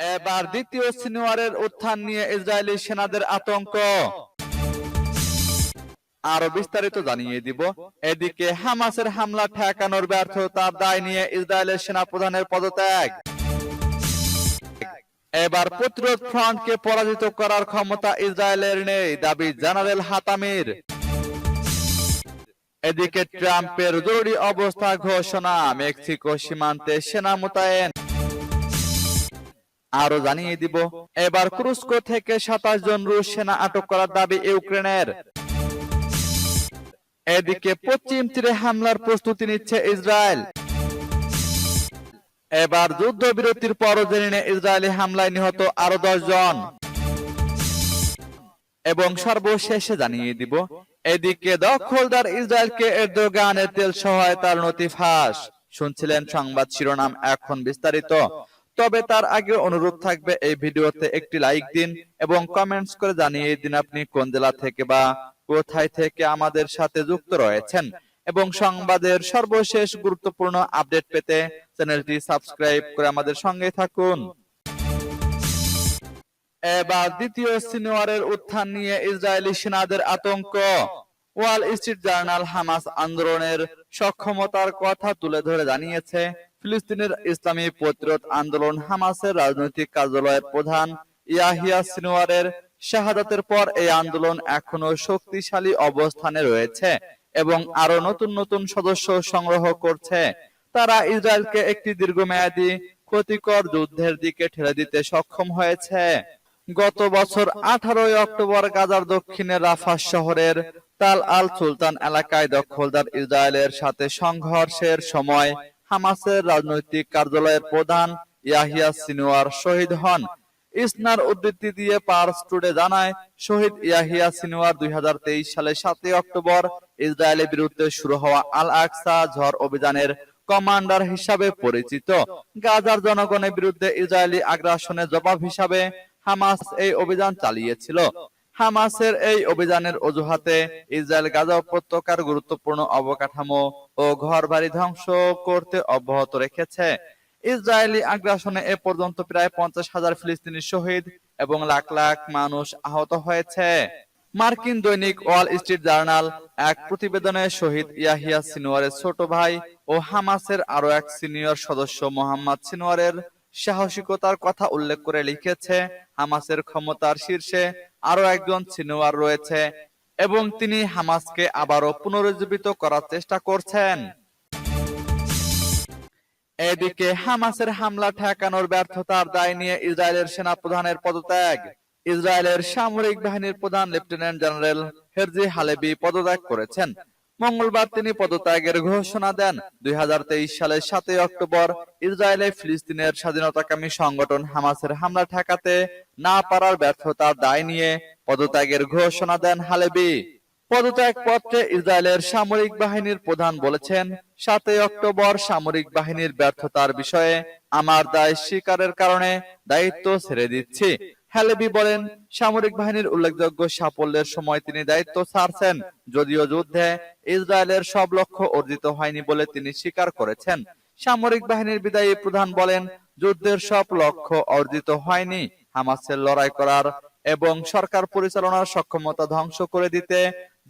এবার দ্বিতীয় সিনিয়রের উত্থান নিয়ে ইসরায়েলি সেনাদের আতঙ্ক। আরও বিস্তারিত জানিয়ে দিব। এদিকে হামাসের হামলা ঠেকানোর ব্যর্থতার দায় নিয়ে ইসরায়েলের সেনাপ্রধানের পদত্যাগ। এবার প্রতিরোধ ফ্রন্টকে পরাজিত করার ক্ষমতা ইসরায়েলের নেই, দাবি জেনারেল হাতামির। এদিকে ট্রাম্পের জরুরি অবস্থা ঘোষণা, মেক্সিকো সীমান্তে সেনা মোতায়েন। আরও জানিয়ে দিব, এবার ক্রুস্কো থেকে সাতাশ জন রুশ সেনা আটক করার দাবি ইউক্রেনের। এদিকে পশ্চিম তীরে হামলার প্রস্তুতি নিচ্ছে ইসরায়েল। এবার যুদ্ধবিরতির পরদিনে ইসরায়েলি হামলায় নিহত আরও দশ জন। এবং সর্বশেষে জানিয়ে দিব, এদিকে দখলদার ইসরায়েলকে এরদোগানের তেল সহায়তার নথি ফাঁস। শুনছিলেন সংবাদ শিরোনাম এখন বিস্তারিত। তবে তার আগে অনুরোধ থাকবে এই ভিডিওতে একটি লাইক দিন এবং কমেন্টস করে জানিয়ে দিন আপনি কোন জেলা থেকে বা কোথায় থেকে আমাদের সাথে যুক্ত রয়েছেন। এবং সংবাদের সর্বশেষ গুরুত্বপূর্ণ আপডেট পেতে চ্যানেলটি সাবস্ক্রাইব করে আমাদের সঙ্গে থাকুন। এবার দ্বিতীয় সিনিয়রের উত্থান নিয়ে ইসরায়েলি সেনাদের আতঙ্ক। ওয়াল স্ট্রিট জার্নাল হামাস আন্দোলনের সক্ষমতার কথা তুলে ধরে জানিয়েছে ফিলিস্তিনের ইসলামী প্রতিরোধ আন্দোলন হামাসের রাজনৈতিক কার্যালয়ের প্রধান ইয়াহিয়া সিনোয়ারের শাহাদাতের পর এই আন্দোলন এখনও শক্তিশালী অবস্থানে রয়েছে এবং আরও নতুন নতুন সদস্য সংগ্রহ করছে। তারা ইসরায়েলকে একটি দীর্ঘমেয়াদী ক্ষতিকর যুদ্ধের দিকে ঠেলে দিতে সক্ষম হয়েছে। গত বছর আঠারোই অক্টোবর গাজার দক্ষিণে রাফা শহরের তাল আল সুলতান এলাকায় দখলদার ইসরায়েলের সাথে সংঘর্ষের সময় হামাসের রাজনৈতিক কার্যালয়ের প্রধান ইয়াহিয়া সিনোয়ার শহীদ হন। ইসনার উদ্ধৃতি দিয়ে পার্স টুডে জানায়, শহীদ ইয়াহিয়া সিনোয়ার দুই সালে সাতই অক্টোবর ইসরায়েলের বিরুদ্ধে শুরু হওয়া আল আকসা ঝড় অভিযানের কমান্ডার হিসাবে পরিচিত। গাজার জনগণের বিরুদ্ধে ইসরায়েলি আগ্রাসনের জবাব হিসাবে হামাস এই অভিযান চালিয়েছিল। হামাসের এই অভিযানের অজুহাতে ইসরায়েল গাজা উপত্যকার গুরুত্বপূর্ণ অবকাঠামো ও ঘরবাড়ি ধ্বংস করতে অব্যাহত রেখেছে। ইসরায়েলি আগ্রাসনে এ পর্যন্ত প্রায় পঞ্চাশ হাজার ফিলিস্তিনি শহীদ এবং লাখ লাখ মানুষ আহত হয়েছে। মার্কিন দৈনিক ওয়াল স্ট্রিট জার্নাল এক প্রতিবেদনে শহীদ ইয়াহিয়া সিনোয়ারের ছোট ভাই ও হামাসের আরও এক সিনিয়র সদস্য মোহাম্মদ সিনোয়ারের সাহসিকতার কথা উল্লেখ করে লিখেছে, হামাসের ক্ষমতার শীর্ষে আরও একজন সিনোয়ার রয়েছে এবং তিনি হামাসকে আবারও পুনরুজ্জীবিত করার চেষ্টা করছেন। এদিকে হামাসের হামলা ঠেকানোর ব্যর্থতার দায় নিয়ে ইসরায়েলের সেনা প্রধানের পদত্যাগ। ইসরায়েলের সামরিক বাহিনীর প্রধান লেফটেন্যান্ট জেনারেল হেরজি হালেবি পদত্যাগ করেছেন। মঙ্গলবার তিনি পদত্যাগের ঘোষণা দেন। দুই সালের সাতই অক্টোবর ইসরায়েলে ফিলিস্তিনের স্বাধীনতাকামী সংগঠন হামাসের হামলা ঠেকাতে না পারার ব্যর্থতার দায় নিয়ে পদত্যাগের ঘোষণা দেন হালেবি। পদত্যাগ পত্রে ইসরায়েলের সামরিক বাহিনীর প্রধান বলেছেন, সাতই অক্টোবর সামরিক বাহিনীর ব্যর্থতার বিষয়ে আমার দায় স্বীকারের কারণে দায়িত্ব ছেড়ে দিচ্ছি। হ্যালেবি বলেন, সামরিক বাহিনীর উল্লেখযোগ্য সাফল্যের সময় তিনি দায়িত্ব ছাড়ছেন, যদিও যুদ্ধে ইসরায়েলের সব লক্ষ্য অর্জিত হয়নি বলে তিনি স্বীকার করেছেন। সামরিক বাহিনীর বিদায়ী প্রধান বলেন, যুদ্ধের সব লক্ষ্য অর্জিত হয়নি, হামাসের লড়াই করার এবং সরকার পরিচালনার সক্ষমতা ধ্বংস করে দিতে,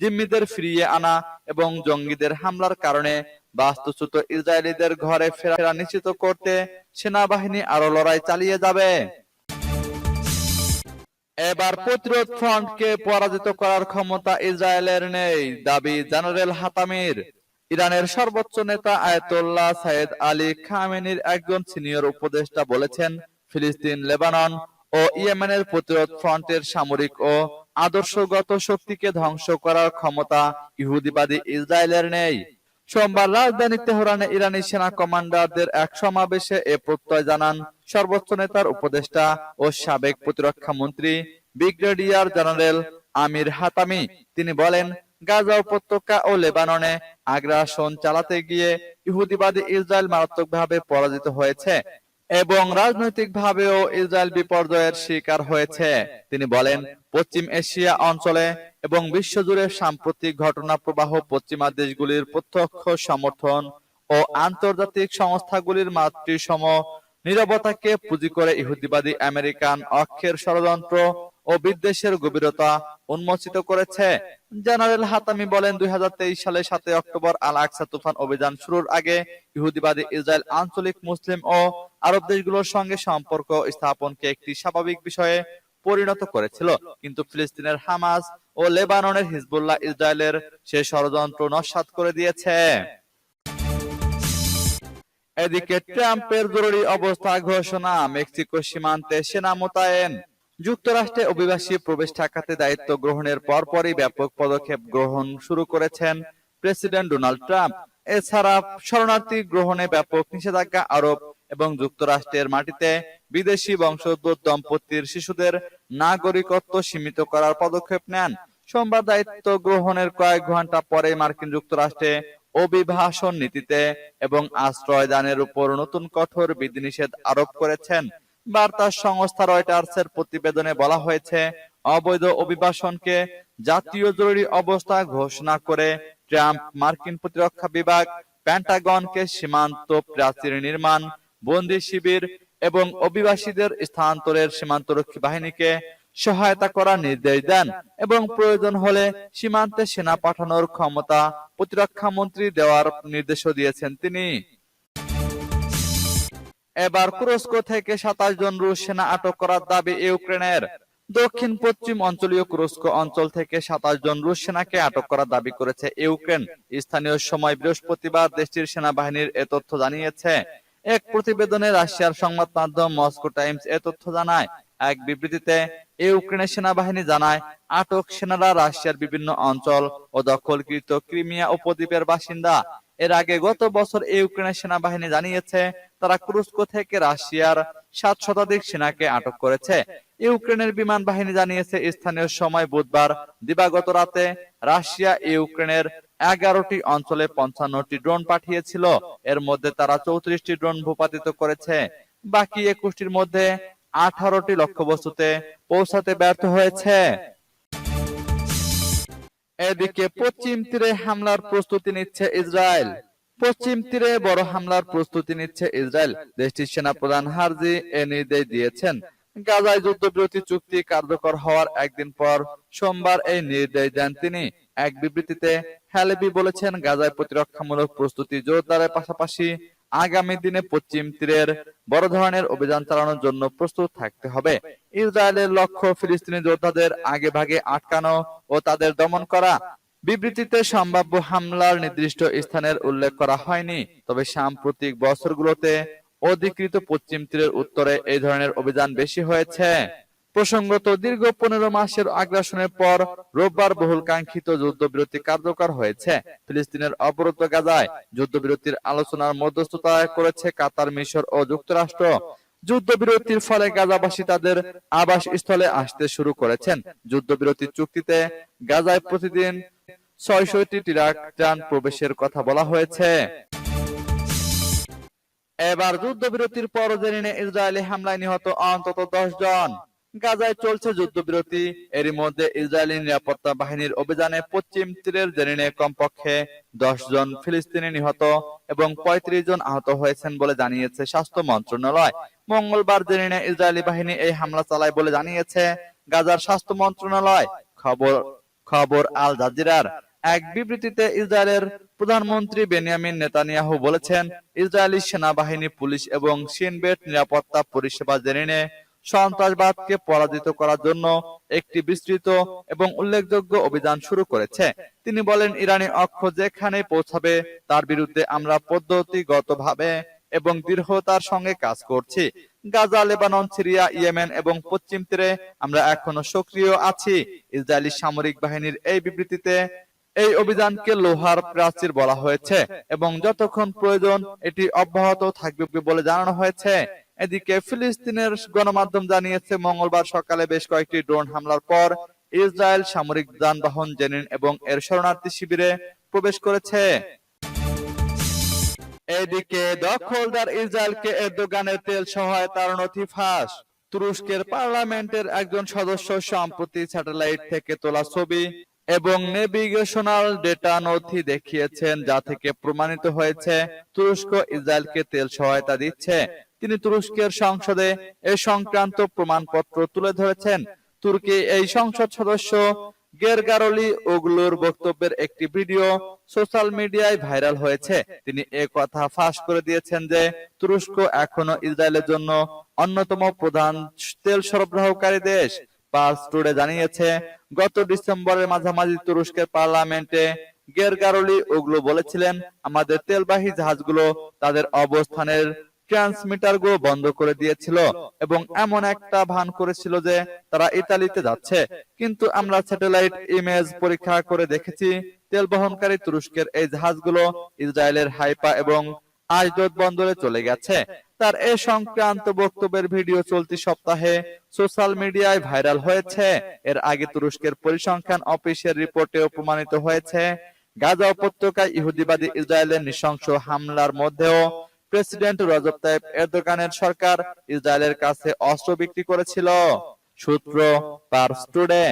জিম্মিদের ফিরিয়ে আনা এবং জঙ্গিদের হামলার কারণে বাস্তুচ্যুত ইসরায়েলিদের ঘরে ফেরা নিশ্চিত করতে সেনাবাহিনী আরও লড়াই চালিয়ে যাবে। এবার প্রতিরোধ ফ্রন্টকে পরাজিত করার ক্ষমতা ইসরায়েলের নেই, দাবি জেনারেল হাতামির। ইরানের সর্বোচ্চ নেতা আয়াতুল্লাহ সাইদ আলী খামেনির একজন সিনিয়র উপদেষ্টা বলেছেন, ফিলিস্তিন, লেবানন ও ইয়েমেনের প্রতিরোধ ফ্রন্টের সামরিক ও আদর্শগত শক্তিকে ধ্বংস করার ক্ষমতা ইহুদিবাদী ইসরায়েলের নেই। সোমবার রাজধানী তেহরানে ইরানি সেনা কমান্ডারদের এক সমাবেশে এ প্রত্যয় জানান সর্বোচ্চ নেতার উপদেষ্টা ও সাবেক প্রতিরক্ষা মন্ত্রী ব্রিগেডিয়ার জেনারেল আমির হাতামি। তিনি বলেন, গাজা উপত্যকা ও লেবাননে আগ্রাসন চালাতে গিয়ে ইহুদিবাদী ইসরায়েল মারাত্মকভাবে পরাজিত হয়েছে এবং রাজনৈতিকভাবেও ইসরায়েল বিপর্যয়ের শিকার হয়েছে। তিনি বলেন, পশ্চিম এশিয়া অঞ্চলে এবং বিশ্বজুড়ে সাম্প্রতিক ঘটনা প্রবাহ পশ্চিমা দেশগুলির প্রত্যক্ষ সমর্থন ও আন্তর্জাতিক সংস্থাগুলির মাতৃসম নিরবতাকে পুঁজি করে ইহুদিবাদী আমেরিকান অক্ষের ষড়যন্ত্র ও বিদ্বেষের গভীরতা উন্মোচিত করেছে। জেনারেল হাতামি বলেন, দুই সালে সাতই অক্টোবর আল আকসা তুফান অভিযান শুরুর আগে ইহুদিবাদী ইসরায়েল আঞ্চলিক, মুসলিম ও আরব দেশগুলোর সঙ্গে সম্পর্ক স্থাপনকে একটি স্বাভাবিক বিষয়ে পরিণত করেছিল। কিন্তু ফিলিস্তিনের হামাস ও লেবাননের হিজবুল্লাহ ইসরায়েলের সে ষড়যন্ত্র নস্যাৎ করে দিয়েছে। এদিকে ট্রাম্পের জরুরি অবস্থা ঘোষণা মেক্সিকো সীমান্তে সেনা মোতায়েন। যুক্তরাষ্ট্রে অভিবাসী প্রবেশ ঠেকাতে দায়িত্ব গ্রহণের পরপরই ব্যাপক পদক্ষেপ গ্রহণ শুরু করেছেন প্রেসিডেন্ট ডোনাল্ড ট্রাম্প। এছাড়া শরণার্থী গ্রহণে ব্যাপক নিষেধাজ্ঞা আরোপ এবং যুক্তরাষ্ট্রের মাটিতে বিদেশি বংশোদ্ভূত দম্পতির শিশুদের নাগরিকত্ব সীমিত করার পদক্ষেপ নেন। সোমবার দায়িত্ব গ্রহণের কয়েক ঘণ্টা পরে মার্কিন যুক্তরাষ্ট্রে অভিবাসন নীতিতে এবং আশ্রয় দানের উপর নতুন কঠোর বিধিনিষেধ আরোপ করেছেন। বার্তা সংস্থা রয়টার্সের প্রতিবেদনে বলা হয়েছে, অবৈধ অভিবাসনকে জাতীয় জরুরি অবস্থা ঘোষণা করে ট্রাম্প মার্কিন প্রতিরক্ষা বিভাগ প্যান্টাগনকে সীমান্ত প্রাচীর নির্মাণ, বন্দি শিবির এবং অভিবাসীদের স্থানান্তরের সীমান্তরক্ষী বাহিনীকে সহায়তা করার নির্দেশ দেন এবং প্রয়োজন হলে সীমান্তে সেনা পাঠানোর ক্ষমতা প্রতিরক্ষা মন্ত্রী দেওয়ার নির্দেশও দিয়েছেন তিনি। এবার কুরস্কো থেকে সাতাশ জন রুশ সেনা আটক করার দাবি ইউক্রেনের। দক্ষিণ, পশ্চিম অঞ্চলীয় কুরস্কো অঞ্চল থেকে সাতাশ জন রুশ সেনাকে আটক করার দাবি করেছে ইউক্রেন। স্থানীয় সময় বৃহস্পতিবার দেশটির সেনাবাহিনীর এ তথ্য জানিয়েছে। এক প্রতিবেদনে রাশিয়ার সংবাদ মাধ্যম মস্কো টাইমস এ তথ্য জানায়, এক বিবৃতিতে ইউক্রেনের সেনাবাহিনী জানায়, আটক সেনারা রাশিয়ার বিভিন্ন অঞ্চল ও দখলকৃত ক্রিমিয়া উপদ্বীপের বাসিন্দা। এর আগে গত বছর ইউক্রেনের সেনাবাহিনী জানিয়েছে, তারা ক্রুস্কো থেকে রাশিয়ার সাত শতাধিক সেনাকে আটক করেছে। ইউক্রেনের বিমান বাহিনী জানিয়েছে, স্থানীয় সময় বুধবার দিবাগত রাতে রাশিয়া ইউক্রেনের এগারোটি অঞ্চলে পঞ্চান্নটি ড্রোন পাঠিয়েছিল। এর মধ্যে তারা চৌত্রিশটি ড্রোন ভূপাতিত করেছে। বাকি একুশটির মধ্যে আঠারোটি লক্ষ্যবস্তুতে পৌঁছাতে ব্যর্থ হয়েছে। এদিকে পশ্চিম তীরে হামলার প্রস্তুতি নিচ্ছে ইসরায়েল। পশ্চিম তীরে বড় হামলার প্রস্তুতি নিচ্ছে ইসরায়েল। দেশটির সেনাপ্রধান হারজি এ নির্দেশ দিয়েছেন, গাজায় যুদ্ধবিরতি চুক্তি কার্যকর হওয়ার একদিন পর সোমবার এই নির্দেশ দেন তিনি। এক বিবৃতিতে হ্যালেবি বলেছেন, গাজায় প্রতিরক্ষামূলক প্রস্তুতি জোরদারের পাশাপাশি আগামী দিনে পশ্চিম তীরের বড় ধরনের অভিযান চালানোর জন্য প্রস্তুত থাকতে হবে। ইসরায়েলের লক্ষ্য ফিলিস্তিনি যোদ্ধাদের আগে ভাগে আটকানো ও তাদের দমন করা। বিবৃতিতে সম্ভাব্য হামলার নির্দিষ্ট স্থানের উল্লেখ করা হয়নি, তবে সাম্প্রতিক বছরগুলোতে অধিকৃত পশ্চিম তীরের উত্তরে এই ধরনের অভিযান বেশি হয়েছে। প্রসঙ্গত, দীর্ঘ পনেরো মাসের আগ্রাসনের পর রোববার বহুল কাঙ্ক্ষিত যুদ্ধবিরতি কার্যকর হয়েছে। ফিলিস্তিনের অবরুদ্ধ গাজায় যুদ্ধবিরতির আলোচনার মধ্যস্থতা করেছে কাতার, মিশর ও যুক্তরাষ্ট্র। যুদ্ধবিরতির ফলে গাজাবাসী তাদের আবাস স্থলে আসতে শুরু করেছেন। যুদ্ধবিরতি চুক্তিতে গাজায় প্রতিদিন ছয়শটি ট্রাক যান প্রবেশের কথা বলা হয়েছে। এবার যুদ্ধবিরতির পর জেনে ইসরায়েলি হামলায় নিহত অন্তত দশ জন। গাজায় চলছে যুদ্ধবিরতি। এরই মধ্যে ইসরায়েলি নিরাপত্তা বাহিনীর অভিযানে পশ্চিম তীরের জেরিনে কমপক্ষে দশ জন ফিলিস্তিনি নিহত এবং পঁয়ত্রিশ জন আহত হয়েছেন বলে জানিয়েছে স্বাস্থ্য মন্ত্রণালয়। মঙ্গলবার জেরিনে ইসরায়েলি বাহিনী এই হামলা চালায় বলে জানিয়েছে গাজার স্বাস্থ্য মন্ত্রণালয়। খবর খবর আল জাজিরার। এক বিবৃতিতে ইসরায়েলের প্রধানমন্ত্রী বেনিয়ামিন নেতানিয়াহু বলেছেন, ইসরায়েলি সেনাবাহিনী, পুলিশ এবং সিনবেট নিরাপত্তা পরিষেবা জেরিনে সন্ত্রাসবাদকে পরাজিত করার জন্য একটি বিস্তৃত এবং উল্লেখযোগ্য অভিযান শুরু করেছে। তিনি বলেন, ইরানি অক্ষ যেখানে পৌঁছাবে, তার বিরুদ্ধে আমরা পদ্ধতিগতভাবে এবং দৃঢ়তার সঙ্গে কাজ করছি। গাজা, লেবানন, সিরিয়া, ইয়েমেন এবং পশ্চিম তীরে আমরা এখনও সক্রিয় আছি। ইসরায়েলি সামরিক বাহিনীর এই বিবৃতিতে এই অভিযানকে লোহার প্রাচীর বলা হয়েছে এবং যতক্ষণ প্রয়োজন এটি অব্যাহত থাকবে বলে জানানো হয়েছে। এদিকে ফিলিস্তিনের গণমাধ্যম জানিয়েছে, মঙ্গলবার সকালে বেশ কয়েকটি ড্রোন হামলার পর ইসরায়েল সামরিক যানবাহন জেনিন এবং এর শরণার্থী শিবিরে প্রবেশ করেছে। এদিকে দখলদার ইসরায়েলকে এরদোগানের তেল সহায়তার নথি ফাঁস তুরস্কের পার্লামেন্টের একজন সদস্য সম্প্রতি স্যাটেলাইট থেকে তোলা ছবি এবং নেভিগেশনাল ডেটা নথি দেখিয়েছেন, যা থেকে প্রমাণিত হয়েছে তুরস্ক ইসরায়েলকে তেল সহায়তা দিচ্ছে। তিনি তুরস্কের সংসদে এ সংক্রান্ত প্রমাণপত্র তুলে ধরেছেন। তুর্কি এই সংসদ সদস্য গেরগারলি ওগুলোর বক্তব্যের একটি ভিডিও সোশ্যাল মিডিয়ায় ভাইরাল হয়েছে। তিনি এ কথা ফাঁস করে দিয়েছেন যে তুরস্ক এখনও ইসরায়েলের জন্য অন্যতম প্রধান তেল সরবরাহকারী দেশ। পার্স টুডে জানিয়েছে, গত ডিসেম্বরের মাঝামাঝি তুরস্কের পার্লামেন্টে গেরগারলি ওগুলো বলেছিলেন, আমাদের তেলবাহী জাহাজগুলো তাদের অবস্থানের ট্রান্সমিটারগুলো বন্ধ করে দিয়েছিল এবং এমন একটা ভান করেছিল যে তারা ইতালিতে যাচ্ছে। কিন্তু আমরা স্যাটেলাইট ইমেজ পরীক্ষা করে দেখেছি, তেল বহনকারী তুরস্কের এই জাহাজগুলো ইসরায়েলের হাইপা এবং আজদত বন্দরে চলে গেছে। তার এ সংক্রান্ত বক্তব্যের ভিডিও চলতি সপ্তাহে সোশ্যাল মিডিয়ায় ভাইরাল হয়েছে। এর আগে তুরস্কের পরিসংখ্যান অফিসের রিপোর্টেও প্রমাণিত হয়েছে। গাজা উপত্যকায় ইহুদিবাদী ইসরায়েলের নৃশংস হামলার মধ্যেও প্রেসিডেন্ট রজব তাইপ এরদোগানের সরকার ইসরায়েলের কাছে অস্ত্র বিক্রি করেছিল। সূত্র পার্স টুডে